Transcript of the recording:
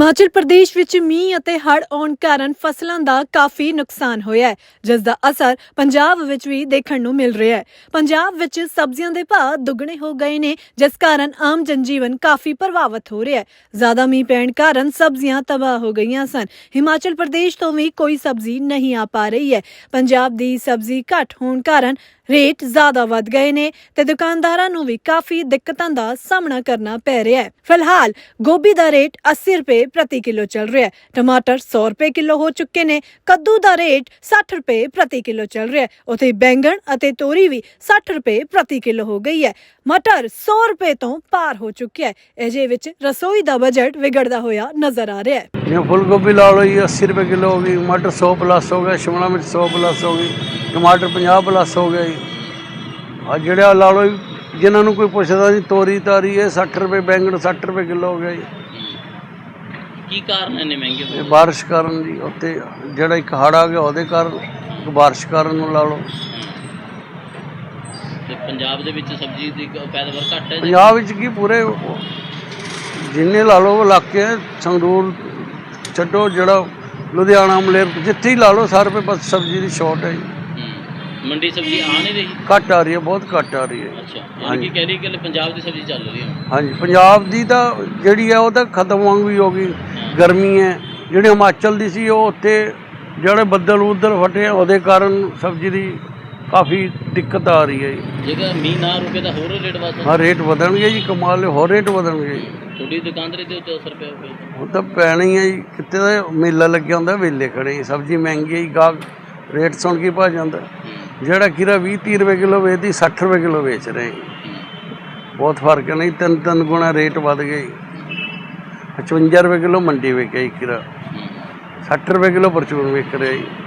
ਹਿਮਾਚਲ ਪ੍ਰਦੇਸ਼ ਵਿੱਚ ਮੀਂਹ ਅਤੇ ਹੜ੍ਹ ਆਉਣ ਕਾਰਨ ਫਸਲਾਂ ਦਾ ਕਾਫੀ ਨੁਕਸਾਨ ਹੋਇਆ ਹੈ, ਜਿਸ ਦਾ ਅਸਰ ਪੰਜਾਬ ਵਿੱਚ ਵੀ ਦੇਖਣ ਨੂੰ ਮਿਲ ਰਿਹਾ ਹੈ। ਪੰਜਾਬ ਵਿੱਚ ਸਬਜ਼ੀਆਂ ਦੇ ਭਾਅ ਦੁੱਗਣੇ ਹੋ ਗਏ ਨੇ, ਜਿਸ ਕਾਰਨ ਆਮ ਜਨਜੀਵਨ ਕਾਫੀ ਪ੍ਰਭਾਵਿਤ ਹੋ ਰਿਹਾ ਹੈ। ਜ਼ਿਆਦਾ ਮੀਂਹ ਪੈਣ ਕਾਰਨ ਸਬਜ਼ੀਆਂ ਤਬਾਹ ਹੋ ਗਈਆਂ ਸਨ। ਹਿਮਾਚਲ ਪ੍ਰਦੇਸ਼ ਤੋਂ ਵੀ ਕੋਈ ਸਬਜ਼ੀ ਨਹੀਂ ਆ ਪਾ ਰਹੀ ਹੈ। ਪੰਜਾਬ ਦੀ ਸਬਜ਼ੀ ਘੱਟ ਹੋਣ ਕਾਰਨ ਰੇਟ ਜ਼ਿਆਦਾ ਵੱਧ ਗਏ ਨੇ ਤੇ ਦੁਕਾਨਦਾਰਾਂ ਨੂੰ ਵੀ ਕਾਫੀ ਦਿੱਕਤਾਂ ਦਾ ਸਾਹਮਣਾ ਕਰਨਾ ਪੈ ਰਿਹਾ ਹੈ। ਫਿਲਹਾਲ ਗੋਭੀ ਦਾ ਰੇਟ 80 ਰੁਪਏ ਪ੍ਰਤੀ ਕਿਲੋ ਚੱਲ ਰਿਹਾ ਹੈ ਟਮਾਟਰ 100 ਰੁਪਏ ਕਿਲੋ ਹੋ ਚੁੱਕੇ ਨੇ ਕੱਦੂ ਦਾ ਰੇਟ 60 ਰੁਪਏ ਪ੍ਰਤੀ ਕਿਲੋ ਚੱਲ ਰਿਹਾ ਹੈ ਉਥੇ ਬੈਂਗਣ ਅਤੇ ਤੋਰੀ ਵੀ 60 ਰੁਪਏ ਪ੍ਰਤੀ ਕਿਲੋ ਹੋ ਗਈ ਹੈ ਮਟਰ 100 ਰੁਪਏ ਤੋਂ ਪਾਰ ਹੋ ਚੁੱਕਿਆ ਹੈ ਅਜੇ ਵਿੱਚ ਰਸੋਈ ਦਾ ਬਜਟ ਵਿਗੜਦਾ ਹੋਇਆ ਨਜ਼ਰ ਆ ਰਿਹਾ ਹੈ ਜਿਵੇਂ ਫੁੱਲ ਗੋਭੀ ਲਾ ਲਓ ਜੀ 80 ਰੁਪਏ ਕਿਲੋ ਹੋ ਗਈ ਮਟਰ 100 ਪਲੱਸ ਹੋ ਗਿਆ ਸ਼ਿਮਲਾ ਮਿਰਚ 100 ਪਲੱਸ ਹੋ ਗਈ ਟਮਾਟਰ 50 ਪਲੱਸ ਹੋ ਗਿਆ ਜੀ ਆ ਜਿਹੜਾ ਲਾ ਲਓ ਜਿਨ੍ਹਾਂ ਨੂੰ ਕੋਈ ਪੁੱਛਦਾ ਨਹੀਂ ਤੋਰੀ ਤਾਰੀ ਇਹ 60 ਰੁਪਏ ਬੈਂਗਣ 60 ਰੁਪਏ ਕਿਲੋ ਹੋ ਗਿਆ ਜੀ ਕੀ ਕਾਰਨ ਇੰਨੇ ਮਹਿੰਗੇ ਇਹ ਹੋ ਬਾਰਿਸ਼ ਕਾਰਨ ਜੀ ਉੱਤੇ ਜਿਹੜਾ ਇੱਕ ਹੜ੍ਹ ਆ ਗਿਆ ਉਹਦੇ ਕਾਰਨ ਬਾਰਿਸ਼ ਕਾਰਨ ਨੂੰ ਲਾ ਲਓ। ਤੇ ਪੰਜਾਬ ਦੇ ਵਿੱਚ ਸਬਜ਼ੀ ਦੀ ਕ- ਪੈਦਾਵਾਰ ਘੱਟ ਹੈ ਜੀ? ਪੰਜਾਬ ਵਿੱਚ ਕੀ ਪੂਰੇ ਜਿੰਨੇ ਲਾ ਲਓ ਇਲਾਕੇ ਸੰਗਰੂਰ ਛੱਡੋ ਜਿਹੜਾ ਲੁਧਿਆਣਾ ਮਲੇਰ ਜਿੱਥੇ ਹੀ ਲਾ ਲਓ ਸਾਰੇ ਪੇ ਬਸ ਸਬਜ਼ੀ ਦੀ ਸ਼ਾਰਟ ਹੈ ਜੀ। ਹੂੰ। ਮੰਡੀ ਸਬਜ਼ੀ ਆ ਨਹੀਂ ਰਹੀ? ਘੱਟ ਆ ਰਹੀ ਹੈ ਬਹੁਤ ਘੱਟ ਆ ਰਹੀ ਹੈ। ਅੱਛਾ ਯਾਨੀ। ਕਿ ਕਹਿ ਰਹੀ ਕਿ ਪੰਜਾਬ ਦੀ ਸਬਜ਼ੀ ਚੱਲ ਰਹੀ ਹੈ। ਹਾਂਜੀ ਪੰਜਾਬ ਦੀ ਤਾਂ ਜਿਹੜੀ ਹੈ ਉਹ ਤਾਂ ਖਤਮ ਵਾਂਗ ਵੀ ਹੋ ਗਈ। ਗਰਮੀ ਹੈ। ਜਿਹੜੀ ਹਿਮਾਚਲ ਦੀ ਸੀ ਉਹ ਉੱਥੇ ਜਿਹੜੇ ਬੱਦਲ ਉਧਰ ਫਟੇ ਉਹਦੇ ਕਾਰਨ ਸਬਜ਼ੀ ਦੀ ਕਾਫੀ ਦਿੱਕਤ ਆ ਰਹੀ ਹੈ ਜੇਕਰ ਮੀਂਹ ਨਾ ਰੁਕੇ ਤਾਂ ਹੋਰ ਰੇਟ ਵੱਧ ਹਾਂ ਰੇਟ ਵਧਣਗੇ ਜੀ ਕਮਾਲ ਹੋਰ ਰੇਟ ਵਧਣਗੇ ਜੀ। ਤੁਹਾਡੀ ਦੁਕਾਨਦਾਰੀ ਦੇ ਉੱਤੇ ਅਸਰ ਪਿਆ ਹੋਵੇ ਉਹ ਤਾਂ ਪੈਣਾ ਹੀ ਹੈ ਜੀ। ਕਿਤੇ ਦਾ ਮੇਲਾ ਲੱਗਿਆ ਹੁੰਦਾ ਵੇਲੇ ਖੜੇ। ਸਬਜ਼ੀ ਮਹਿੰਗੀ ਹੈ ਗਾਹਕ ਰੇਟ ਸੁਣ ਕੇ ਭਾ ਜਾਂਦਾ। ਜਿਹੜਾ ਕੀਰਾ 20 30 ਰੁਪਏ ਕਿਲੋ ਵੇਚਦੀ 60 ਰੁਪਏ ਕਿਲੋ ਵੇਚ ਰਹੇ। ਬਹੁਤ ਫ਼ਰਕ ਨਹੀਂ ਤਿੰਨ ਤਿੰਨ ਗੁਣਾ ਰੇਟ ਵੱਧ ਗਏ ਜੀ। 55 ਰੁਪਏ ਕਿਲੋ ਮੰਡੀ ਵਿਕਿਆ ਜੀ ਕੀਰਾ 60 ਰੁਪਏ ਕਿਲੋ ਪਰਚੂਨ ਵਿਕ ਰਿਹਾ ਜੀ